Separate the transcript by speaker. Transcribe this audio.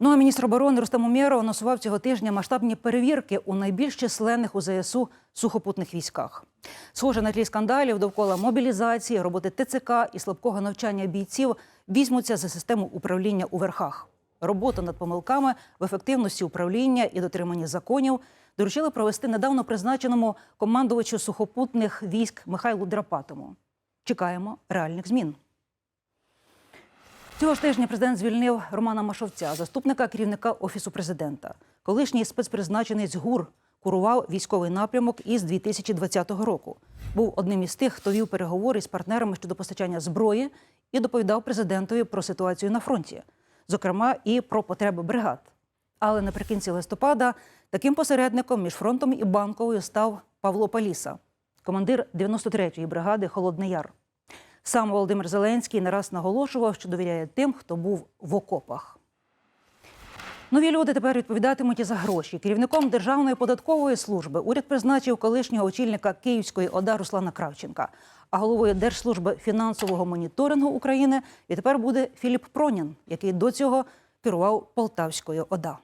Speaker 1: Ну а міністр оборони Рустам Умєров анонсував цього тижня масштабні перевірки у найбільш численних у ЗСУ сухопутних військах. Схоже на тлі скандалів довкола мобілізації, роботи ТЦК і слабкого навчання бійців візьмуться за систему управління у верхах. Роботу над помилками в ефективності управління і дотриманні законів доручили провести недавно призначеному командувачу сухопутних військ Михайлу Драпатому. Чекаємо реальних змін. Цього ж тижня президент звільнив Романа Машовця, заступника керівника офісу президента. Колишній спецпризначенець ГУР курував військовий напрямок із 2020 року. Був одним із тих, хто вів переговори з партнерами щодо постачання зброї і доповідав президентові про ситуацію на фронті, зокрема і про потреби бригад. Але наприкінці листопада таким посередником між фронтом і банковою став Павло Паліса, командир 93-ї бригади Холодний Яр. Сам Володимир Зеленський не раз наголошував, що довіряє тим, хто був в окопах. Нові люди тепер відповідатимуть і за гроші. Керівником Державної податкової служби уряд призначив колишнього очільника Київської ОДА Руслана Кравченка. А головою Держслужби фінансового моніторингу України і тепер буде Філіп Пронін, який до цього керував Полтавською ОДА.